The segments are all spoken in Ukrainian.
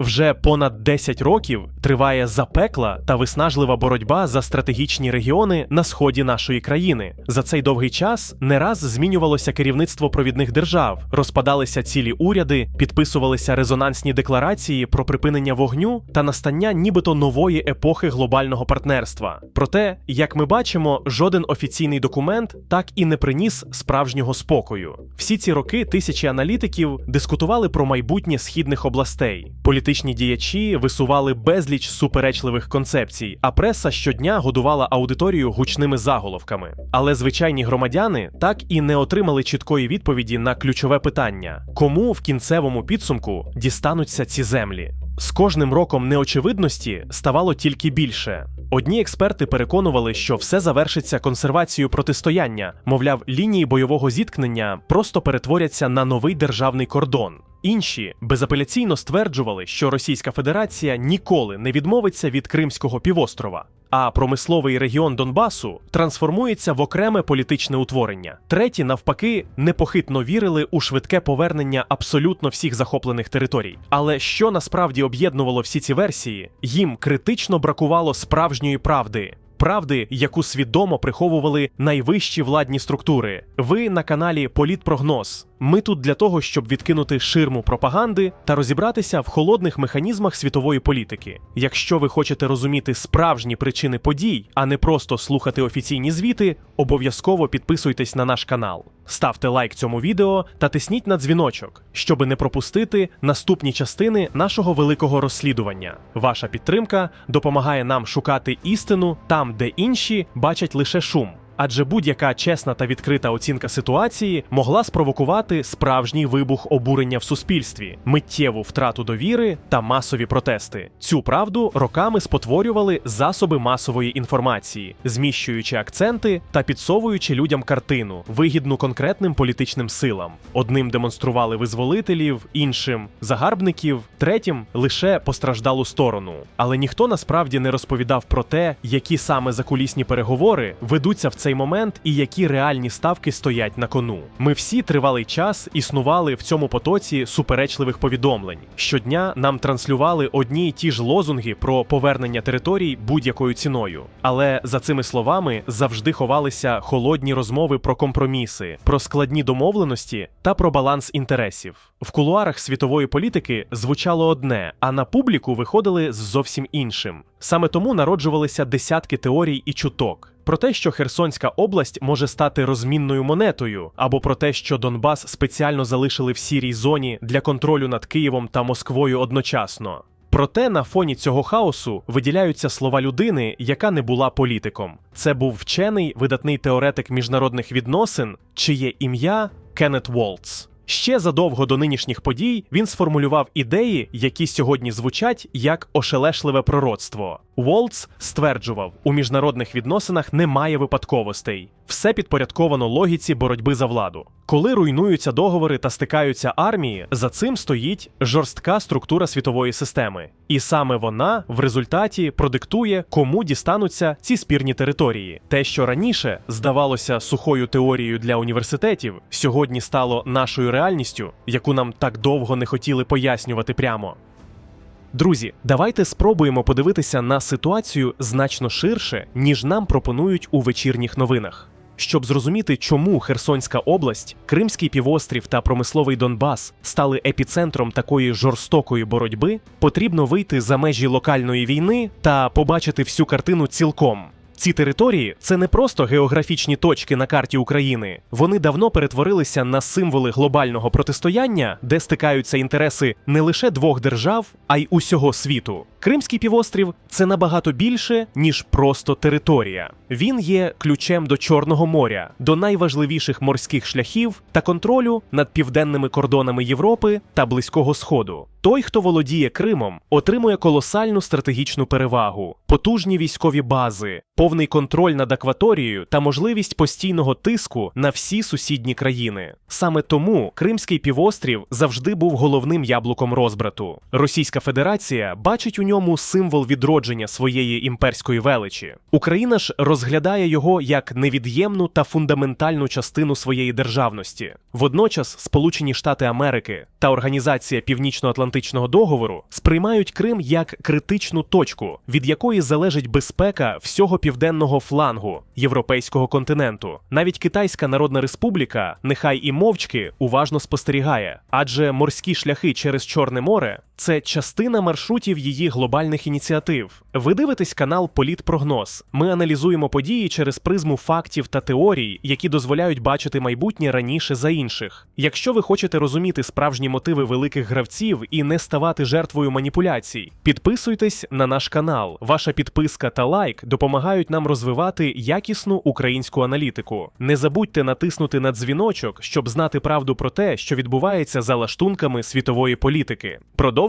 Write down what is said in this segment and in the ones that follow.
Вже понад 10 років триває запекла та виснажлива боротьба за стратегічні регіони на сході нашої країни. За цей довгий час не раз змінювалося керівництво провідних держав, розпадалися цілі уряди, підписувалися резонансні декларації про припинення вогню та настання нібито нової епохи глобального партнерства. Проте, як ми бачимо, жоден офіційний документ так і не приніс справжнього спокою. Всі ці роки тисячі аналітиків дискутували про майбутнє східних областей. Політичні діячі висували безліч суперечливих концепцій, а преса щодня годувала аудиторію гучними заголовками. Але звичайні громадяни так і не отримали чіткої відповіді на ключове питання: кому в кінцевому підсумку дістануться ці землі? З кожним роком неочевидності ставало тільки більше. Одні експерти переконували, що все завершиться консервацією протистояння, мовляв, лінії бойового зіткнення просто перетворяться на новий державний кордон. Інші безапеляційно стверджували, що Російська Федерація ніколи не відмовиться від Кримського півострова. А промисловий регіон Донбасу трансформується в окреме політичне утворення. Треті, навпаки, непохитно вірили у швидке повернення абсолютно всіх захоплених територій. Але що насправді об'єднувало всі ці версії, їм критично бракувало справжньої правди. Правди, яку свідомо приховували найвищі владні структури. Ви на каналі Політпрогноз. Ми тут для того, щоб відкинути ширму пропаганди та розібратися в холодних механізмах світової політики. Якщо ви хочете розуміти справжні причини подій, а не просто слухати офіційні звіти, обов'язково підписуйтесь на наш канал. Ставте лайк цьому відео та тисніть на дзвіночок, щоби не пропустити наступні частини нашого великого розслідування. Ваша підтримка допомагає нам шукати істину там, де інші бачать лише шум. Адже будь-яка чесна та відкрита оцінка ситуації могла спровокувати справжній вибух обурення в суспільстві, миттєву втрату довіри та масові протести. Цю правду роками спотворювали засоби масової інформації, зміщуючи акценти та підсовуючи людям картину, вигідну конкретним політичним силам. Одним демонстрували визволителів, іншим загарбників, третім лише постраждалу сторону. Але ніхто насправді не розповідав про те, які саме закулісні переговори ведуться в цей момент і які реальні ставки стоять на кону. Ми всі тривалий час існували в цьому потоці суперечливих повідомлень. Щодня нам транслювали одні й ті ж лозунги про повернення територій будь-якою ціною. Але за цими словами завжди ховалися холодні розмови про компроміси, про складні домовленості та про баланс інтересів. В кулуарах світової політики звучало одне, а на публіку виходили з зовсім іншим. Саме тому народжувалися десятки теорій і чуток. Про те, що Херсонська область може стати розмінною монетою, або про те, що Донбас спеціально залишили в сірій зоні для контролю над Києвом та Москвою одночасно. Проте на фоні цього хаосу виділяються слова людини, яка не була політиком. Це був вчений, видатний теоретик міжнародних відносин, чиє ім'я Кеннет Волтс. Ще задовго до нинішніх подій він сформулював ідеї, які сьогодні звучать як ошелешливе пророцтво. Волтс стверджував, у міжнародних відносинах немає випадковостей, все підпорядковано логіці боротьби за владу. Коли руйнуються договори та стикаються армії, за цим стоїть жорстка структура світової системи, і саме вона в результаті продиктує, кому дістануться ці спірні території. Те, що раніше здавалося сухою теорією для університетів, сьогодні стало нашою реальністю, яку нам так довго не хотіли пояснювати прямо. Друзі, давайте спробуємо подивитися на ситуацію значно ширше, ніж нам пропонують у вечірніх новинах. Щоб зрозуміти, чому Херсонська область, Кримський півострів та промисловий Донбас стали епіцентром такої жорстокої боротьби, потрібно вийти за межі локальної війни та побачити всю картину цілком. Ці території це не просто географічні точки на карті України. Вони давно перетворилися на символи глобального протистояння, де стикаються інтереси не лише двох держав, а й усього світу. Кримський півострів це набагато більше, ніж просто територія. Він є ключем до Чорного моря, до найважливіших морських шляхів та контролю над південними кордонами Європи та Близького Сходу. Той, хто володіє Кримом, отримує колосальну стратегічну перевагу. Потужні військові бази, повний контроль над акваторією та можливість постійного тиску на всі сусідні країни. Саме тому Кримський півострів завжди був головним яблуком розбрату. Російська Федерація бачить у ньому символ відродження своєї імперської величі. Україна ж розглядає його як невід'ємну та фундаментальну частину своєї державності. Водночас Сполучені Штати Америки та Організація Північно-Атлантичного договору сприймають Крим як критичну точку, від якої залежить безпека всього південного флангу європейського континенту. Навіть Китайська Народна Республіка, нехай і мовчки, уважно спостерігає, адже морські шляхи через Чорне море це частина маршрутів її глобальних ініціатив. Ви дивитесь канал Політпрогноз. Ми аналізуємо події через призму фактів та теорій, які дозволяють бачити майбутнє раніше за інших. Якщо ви хочете розуміти справжні мотиви великих гравців і не ставати жертвою маніпуляцій, підписуйтесь на наш канал. Ваша підписка та лайк допомагають нам розвивати якісну українську аналітику. Не забудьте натиснути на дзвіночок, щоб знати правду про те, що відбувається за лаштунками світової політики.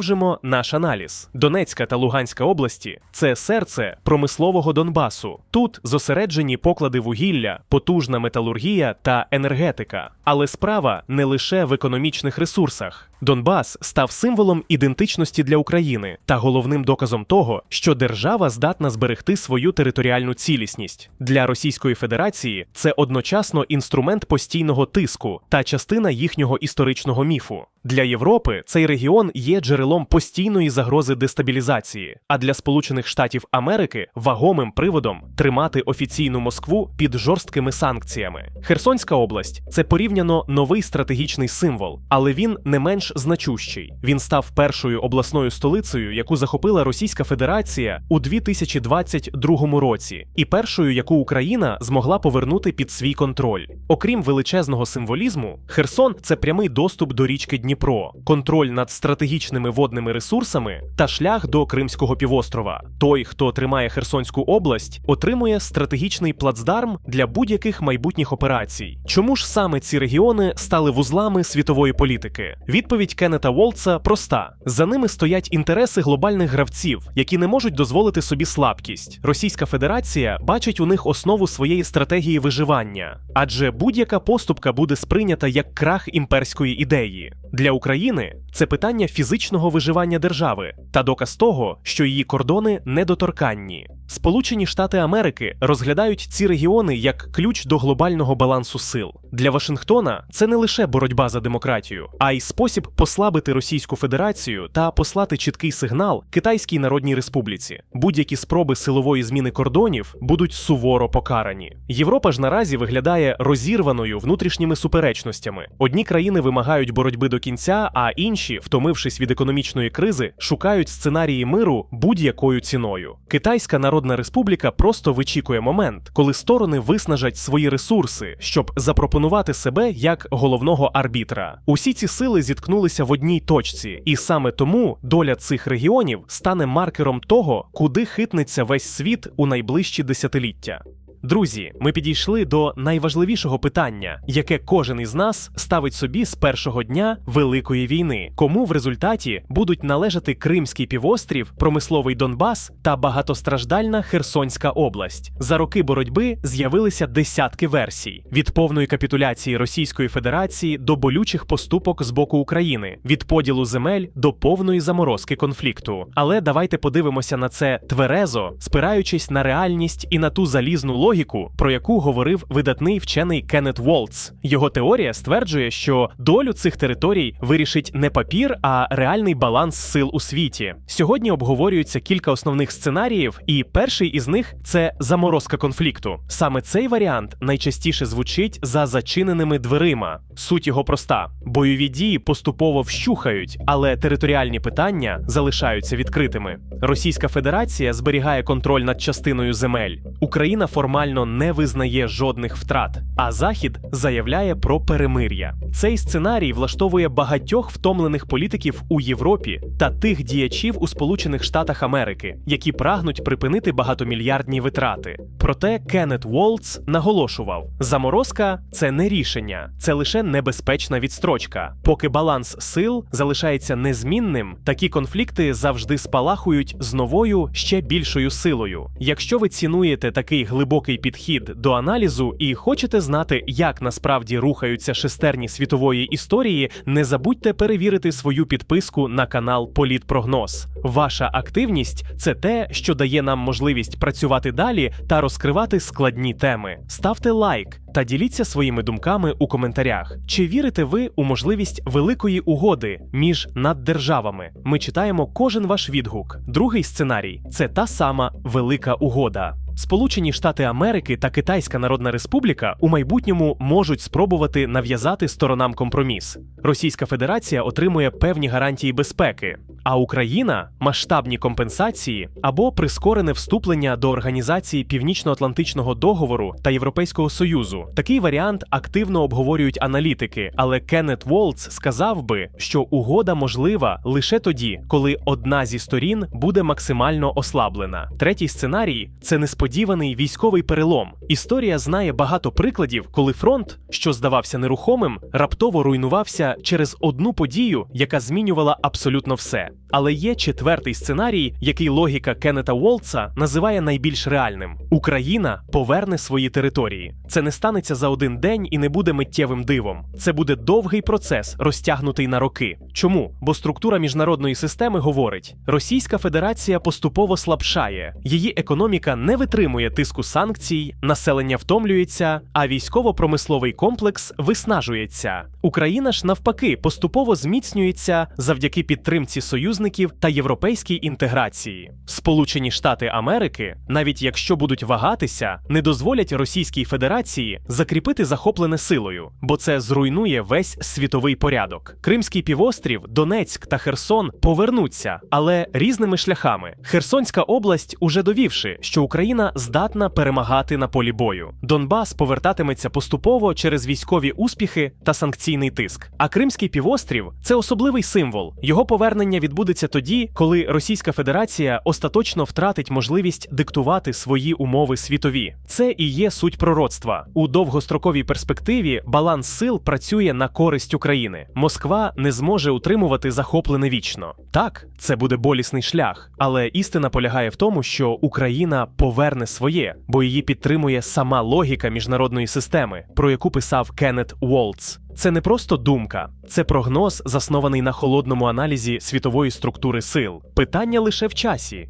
Продовжимо наш аналіз. Донецька та Луганська області це серце промислового Донбасу. Тут зосереджені поклади вугілля, потужна металургія та енергетика. Але справа не лише в економічних ресурсах. Донбас став символом ідентичності для України та головним доказом того, що держава здатна зберегти свою територіальну цілісність. Для Російської Федерації це одночасно інструмент постійного тиску та частина їхнього історичного міфу. Для Європи цей регіон є джерелом постійної загрози дестабілізації, а для Сполучених Штатів Америки вагомим приводом тримати офіційну Москву під жорсткими санкціями. Херсонська область це порівняно новий стратегічний символ, але він не менш значущий. Він став першою обласною столицею, яку захопила Російська Федерація у 2022 році, і першою, яку Україна змогла повернути під свій контроль. Окрім величезного символізму, Херсон це прямий доступ до річки Дніпро, контроль над стратегічними водними ресурсами та шлях до Кримського півострова. Той, хто тримає Херсонську область, отримує стратегічний плацдарм для будь-яких майбутніх операцій. Чому ж саме ці регіони стали вузлами світової політики? Відповідь Кеннета Волтса проста: за ними стоять інтереси глобальних гравців, які не можуть дозволити собі слабкість. Російська Федерація бачить у них основу своєї стратегії виживання, адже будь-яка поступка буде сприйнята як крах імперської ідеї. Для України це питання фізичного виживання держави та доказ того, що її кордони недоторканні. Сполучені Штати Америки розглядають ці регіони як ключ до глобального балансу сил. Для Вашингтона це не лише боротьба за демократію, а й спосіб послабити Російську Федерацію та послати чіткий сигнал Китайській Народній Республіці. Будь-які спроби силової зміни кордонів будуть суворо покарані. Європа ж наразі виглядає розірваною внутрішніми суперечностями. Одні країни вимагають боротьби до кінця, а інші, втомившись від економічної кризи, шукають сценарії миру будь-якою ціною. Китайська Народна Республіка просто вичікує момент, коли сторони виснажать свої ресурси, щоб запропонувати себе як головного арбітра. Усі ці сили зіткнулися в одній точці, і саме тому доля цих регіонів стане маркером того, куди хитнеться весь світ у найближчі десятиліття. Друзі, ми підійшли до найважливішого питання, яке кожен із нас ставить собі з першого дня Великої війни, кому в результаті будуть належати Кримський півострів, промисловий Донбас та багатостраждальна Херсонська область. За роки боротьби з'явилися десятки версій: від повної капітуляції Російської Федерації до болючих поступок з боку України, від поділу земель до повної заморозки конфлікту. Але давайте подивимося на це тверезо, спираючись на реальність і на ту залізну логіку, логіку, про яку говорив видатний вчений Кеннет Волтс. Його теорія стверджує, що долю цих територій вирішить не папір, а реальний баланс сил у світі. Сьогодні обговорюється кілька основних сценаріїв, і перший із них це заморозка конфлікту. Саме цей варіант найчастіше звучить за зачиненими дверима. Суть його проста: бойові дії поступово вщухають, але територіальні питання залишаються відкритими. Російська Федерація зберігає контроль над частиною земель. Україна формально формально не визнає жодних втрат, а Захід заявляє про перемир'я. Цей сценарій влаштовує багатьох втомлених політиків у Європі та тих діячів у Сполучених Штатах Америки, які прагнуть припинити багатомільярдні витрати. Проте Кеннет Волтс наголошував: заморозка це не рішення, це лише небезпечна відстрочка. Поки баланс сил залишається незмінним, такі конфлікти завжди спалахують з новою ще більшою силою. Якщо ви цінуєте такий глибокий підхід до аналізу і хочете знати, як насправді рухаються шестерні світової історії, не забудьте перевірити свою підписку на канал Політпрогноз. Ваша активність це те, що дає нам можливість працювати далі та розкривати складні теми. Ставте лайк та діліться своїми думками у коментарях. Чи вірите ви у можливість великої угоди між наддержавами? Ми читаємо кожен ваш відгук. Другий сценарій це та сама велика угода. Сполучені Штати Америки та Китайська Народна Республіка у майбутньому можуть спробувати нав'язати сторонам компроміс. Російська Федерація отримує певні гарантії безпеки, а Україна масштабні компенсації або прискорене вступлення до організації Північно-Атлантичного договору та Європейського Союзу. Такий варіант активно обговорюють аналітики, але Кеннет Волтс сказав би, що угода можлива лише тоді, коли одна зі сторін буде максимально ослаблена. Третій сценарій це несподіваний військовий перелом. Історія знає багато прикладів, коли фронт, що здавався нерухомим, раптово руйнувався через одну подію, яка змінювала абсолютно все. Але є четвертий сценарій, який логіка Кеннета Волтса називає найбільш реальним: Україна поверне свої території. Це не станеться за один день і не буде миттєвим дивом. Це буде довгий процес, розтягнутий на роки. Чому? Бо структура міжнародної системи говорить: Російська Федерація поступово слабшає, її економіка не витримує тиску санкцій, населення втомлюється, а військово-промисловий комплекс виснажується. Україна ж навпаки поступово зміцнюється завдяки підтримці союзників та європейській інтеграції. Сполучені Штати Америки, навіть якщо будуть вагатися, не дозволять Російській Федерації закріпити захоплене силою, бо це зруйнує весь світовий порядок. Кримський півострів, Донецьк та Херсон повернуться, але різними шляхами. Херсонська область уже довівши, що Україна здатна перемагати на полі бою. Донбас повертатиметься поступово через військові успіхи та санкційний тиск. А Кримський півострів це особливий символ. Його повернення відбудеться тоді, коли Російська Федерація остаточно втратить можливість диктувати свої умови світові. Це і є суть пророцтва. У довгостроковій перспективі баланс сил працює на користь України. Москва не зможе утримувати захоплене вічно. Так, це буде болісний шлях, але істина полягає в тому, що Україна поверне своє, бо її підтримує сама логіка міжнародної системи, про яку писав Кеннет Уолтс. Це не просто думка, це прогноз, заснований на холодному аналізі світової структури сил. Питання лише в часі.